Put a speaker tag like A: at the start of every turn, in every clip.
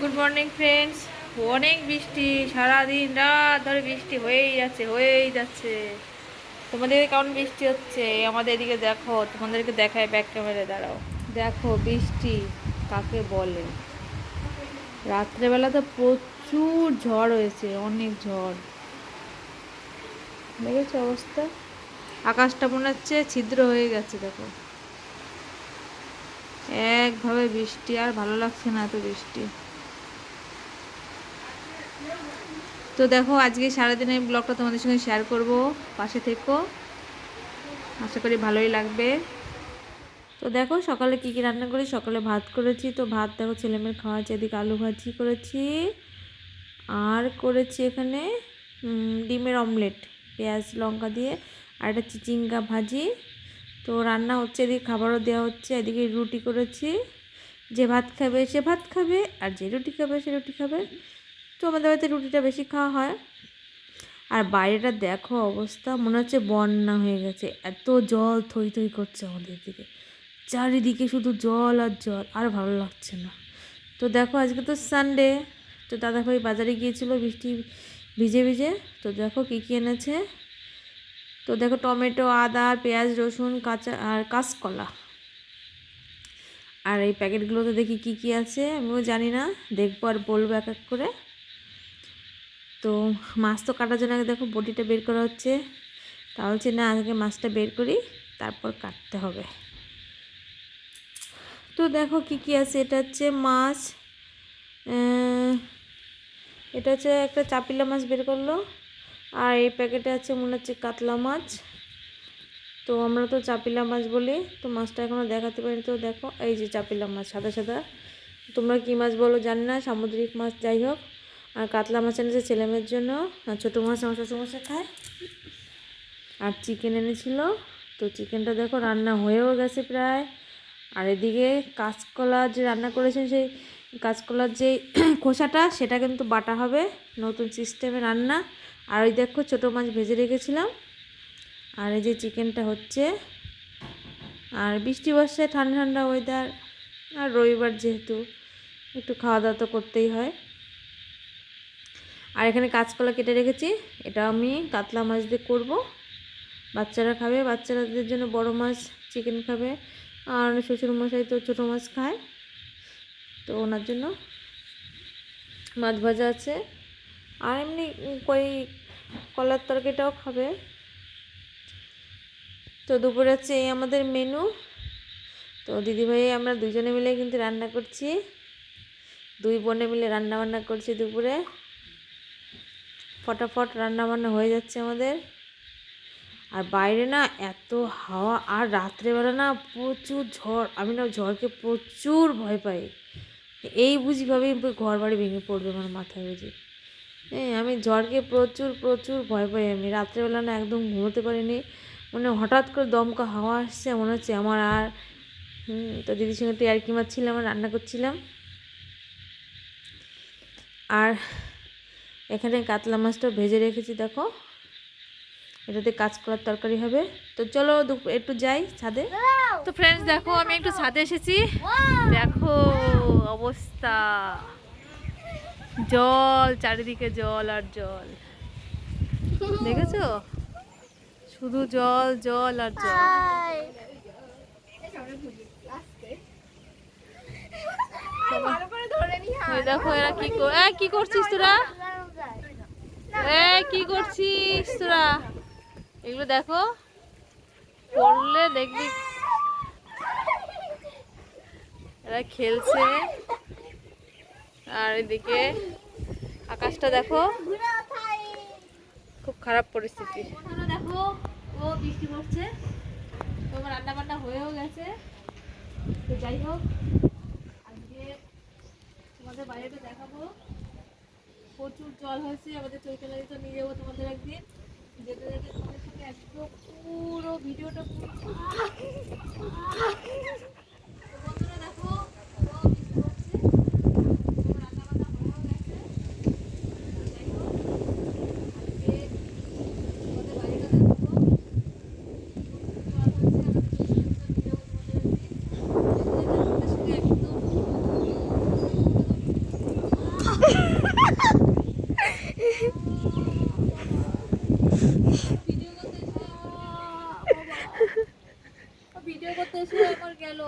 A: Good morning friends অনেক বৃষ্টি, সারাদিন রাত ধরে বৃষ্টি হয়েই যাচ্ছে হয়েই যাচ্ছে। তোমাদের কেমন বৃষ্টি হচ্ছে? আমাদের এদিকে দেখো, তোমাদেরকে দেখায় ব্যাক ক্যামেরা দাঁড়াও। দেখো বৃষ্টি, কাকে বলে? রাত্রেবেলা তো প্রচুর ঝড় হয়েছে, অনেক ঝড়। দেখেছ অবস্থা? আকাশটা মনে হচ্ছে ছিদ্র হয়ে গেছে, দেখো। একভাবে বৃষ্টি, আর ভালো লাগছে না এত বৃষ্টি। তো দেখো, আজকে সারাদিনের ব্লগটা তোমাদের সঙ্গে শেয়ার করব। পাশে থেকো। আশা করি ভালোই লাগবে। তো দেখো, সকালে কি কি রান্না করি সকালে ভাত করেছি। তো ভাত দেখো, ছেলেমেয়ের খাওয়া এদিকে আলু ভাজি করেছি। আর করেছি এখানে ডিমের অমলেট পেঁয়াজ, লঙ্কা দিয়ে, আর একটা চিচিঙ্গা ভাজি। তো রান্না হচ্ছে, এদিকে খাবারও দেওয়া হচ্ছে, এদিকে রুটি করেছি। যে ভাত খাবে, সে ভাত খাবে, আর যে রুটি খাবে, সে রুটি খাবে। তো আমাদের বাড়িতে রুটিটা বেশি খাওয়া হয়। আর বাইরেটা দেখো অবস্থা, মনে হচ্ছে বন্যা হয়ে গেছে। এত জল থই থই করছে আমাদের দিকে। চারিদিকে শুধু জল আর জল, আর ভালো লাগছে না। তো দেখো আজকে তো সানডে তো দাদাভাই বাজারে গিয়েছিল বৃষ্টি ভিজে ভিজে। তো দেখো কী কী এনেছে। তো দেখো টমেটো, আদা, পেঁয়াজ, রসুন, কাঁচা আর কাঁচকলা। আর এই প্যাকেটগুলোতে দেখি কি কি আছে, আমিও জানি না, দেখব আর বলব এক এক করে। তো মাছ তো কাটার জন্য আগে দেখো বটিটা বের করা হচ্ছে। তা বলছি, না, আগে মাছটা বের করি, তারপর কাটতে হবে। তো দেখো কি কি আছে, এটা হচ্ছে মাছ এটা হচ্ছে একটা চাপিলা মাছ বের করল, আর এই প্যাকেটে আছে মনে হচ্ছে কাতলা মাছ। তো আমরা তো চাপিলা মাছ বলি, তো মাছটা এখনও দেখাতে পারিনি। তো দেখো, এই যে চাপিলা মাছ, সাদা সাদা। তোমরা কী মাছ বলো জানি না, সামুদ্রিক মাছ যাই হোক। আর কাতলা মাছ এনেছে ছেলেমেয়ের জন্য, আর ছোটো মাছ আমার শ্বশুরমশাই খায়। আর চিকেন এনেছিল, তো চিকেনটা দেখো রান্না হয়েও গেছে প্রায়। আর এদিকে কাঁচকলা যে রান্না করেছেন সেই কাঁচকলার যে খোসাটা, সেটা কিন্তু বাটা হবে, নতুন সিস্টেমে রান্না। আর ওই দেখো ছোটো মাছ ভেজে রেখেছিলাম। আর এই যে চিকেনটা হচ্ছে। আর বৃষ্টি বর্ষায় ঠান্ডা ঠান্ডা ওয়েদার আর রবিবার যেহেতু, একটু খাওয়া দাওয়া তো করতেই হয়। আর এখানে কাঁচকলা কেটে রেখেছি। এটা আমি কাতলা মাছ দিয়ে করব। বাচ্চারা খাবে, বাচ্চাদের জন্য বড় মাছ চিকেন খাবে। আর শ্বশুরমশাই তো ছোটো মাছ খায়। তো ওনার জন্য মাছ ভাজা আছে। আর এমনি কই কলার তরকারিটাও খাবে। তো দুপুরে হচ্ছে এই আমাদের মেনু। তো দিদিভাই, আমরা দুজনে মিলে কিন্তু রান্না করছি। দুই বোনে মিলে রান্না বান্না করছি দুপুরে। ফটাফট রান্না বান্না হয়ে যাচ্ছে আমাদের। আর বাইরে না এত হাওয়া, আর রাত্রেবেলা না প্রচুর ঝড়, আমি না ঝড়কে প্রচুর ভয় পাই। এই বুঝি ভাবেই ঘর বাড়ি ভেঙে পড়বে আমার মাথায় বুঝি। হ্যাঁ আমি ঝড়কে প্রচুর প্রচুর ভয় পাই আমি। রাত্রেবেলা না একদম ঘুমোতে পারিনি। মানে হঠাৎ করে দমকা হাওয়া আসছে, মনে হচ্ছে আমার আর তো দিদির সঙ্গে একটু ইয়ার্কি মারছিলাম আর রান্না করছিলাম। আর এখানে কাতলা মাছটা ভেজে রেখেছি, দেখো। এটাতে কাঁচকলার তরকারি হবে। তো চলো একটু যাই ছাদে। তো ফ্রেন্ডস দেখো, আমি একটু ছাদে এসেছি। দেখো অবস্থা। জল, চারিদিকে জল আর জল। দেখেছ? শুধু জল জল আর জল। দেখো, এরা কি কি করছিস তোরা? কি করছিস তোরা? এগুলো দেখো। পড়লে দেখবি। এরা খেলছে। আর এদিকে আকাশটা দেখো। খুব খারাপ পরিস্থিতি। দেখো, ও বৃষ্টি পড়ছে। তোমার রান্না বান্না হয়েও গেছে। তো যাই হোক, আজকে তোমাদের বাইরেটা দেখাবো। প্রচুর জল হয়েছে, আমাদের চৈতালি তো নিয়ে যাব তোমাদের একদিন। যেতে যেতে তোমাদের সাথে একদম পুরো ভিডিওটা পুরো ভিডিও করতে এসে আমার গেল।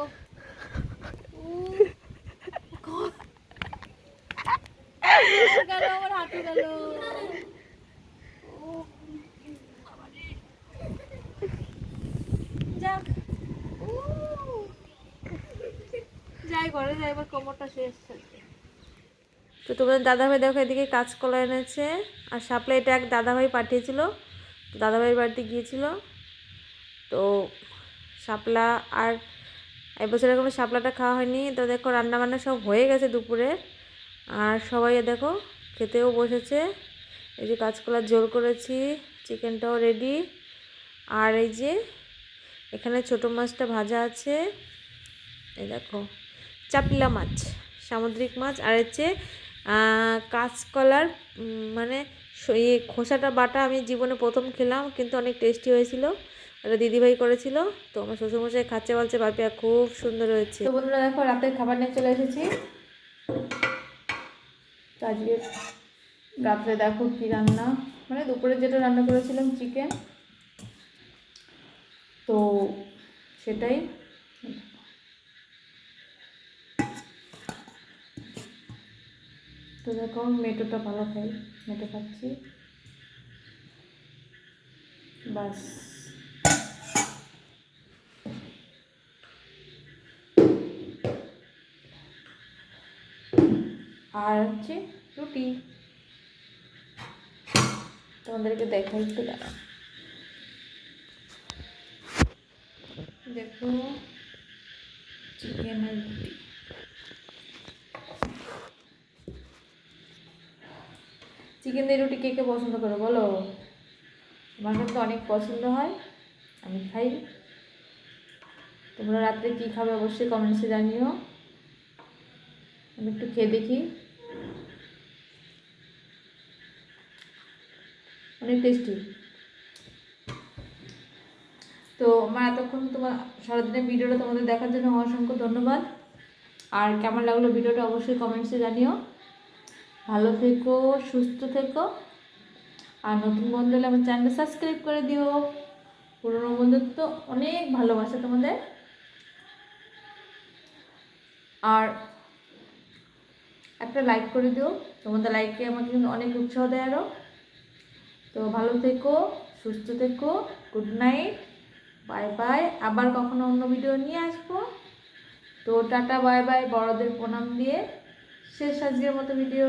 A: যাই, ঘরে যাই, এবার কোমরটা শেষ। তো তোমাদের দাদাভাই দেখো, এদিকে কাঁচকলা এনেছে। আর সাপ্লাইটা এক দাদাভাই পাঠিয়েছিল। দাদাভাই বাড়িতে গিয়েছিল। তো শাপলা আর এবছর কোনো শাপলাটা খাওয়া হয়নি। তো দেখো রান্না বান্না সব হয়ে গেছে দুপুরে। আর সবাই দেখো খেতেও বসেছে। এই যে কাঁচকলার ঝোল করেছি, চিকেনটাও রেডি আর এই যে এখানে ছোটো মাছটা ভাজা আছে। এই দেখো চাপলা মাছ, সামুদ্রিক মাছ। আর হচ্ছে কাঁচকলার মানে ইয়ে খোসাটা, বাটা আমি জীবনে প্রথম খেলাম, কিন্তু অনেক টেস্টি হয়েছিল। ওটা দিদিভাই করেছিল, তো আমার শ্বশুরমশাই খাচ্ছে বলছে বাপিয়া খুব সুন্দর হয়েছে। তো বন্ধুরা দেখো রাতের খাবার নিয়ে চলে এসেছি। আজকে রাত্রে দেখো কী রান্না। মানে দুপুরে যেটা রান্না করেছিলাম চিকেন তো সেটাই। তো দেখো, মেটোটা ভালো খাই, মেটো খাচ্ছি। বাস। আর হচ্ছে রুটি। তোমাদেরকে দেখাই দাঁড়া দেখো চিকেন আর রুটি। চিকেন দিয়ে রুটি কে কে পছন্দ করে বলো? আমার কিন্তু অনেক পছন্দ হয়, আমি খাই। তোমরা রাত্রে কী খাবে অবশ্যই কমেন্টসে জানিও। আমি একটু খেয়ে দেখি। অনেক টেস্টি তো আমার এতক্ষণ তোমার সারাদিনের ভিডিওটা তোমাদের দেখার জন্য অসংখ্য ধন্যবাদ। আর কেমন লাগল ভিডিওটা অবশ্যই কমেন্টসে জানিও। ভালো থেকো, সুস্থ থেকো। আর নতুন বন্ধু হলে আমার চ্যানেলটা সাবস্ক্রাইব করে দিও। পুরনো বন্ধুর তো অনেক ভালোবাসা তোমাদের। আর একটা লাইক করে দিও। তোমাদের লাইককে আমাকে অনেক উৎসাহ দেয় আরও তো ভালো থেকো, সুস্থ থেকো গুড নাইট বাই বাই আবার কখনো অন্য ভিডিও নিয়ে আসব। তো টাটা বাই বাই বড়দের প্রণাম দিয়ে। শেষ আজকের মতো ভিডিও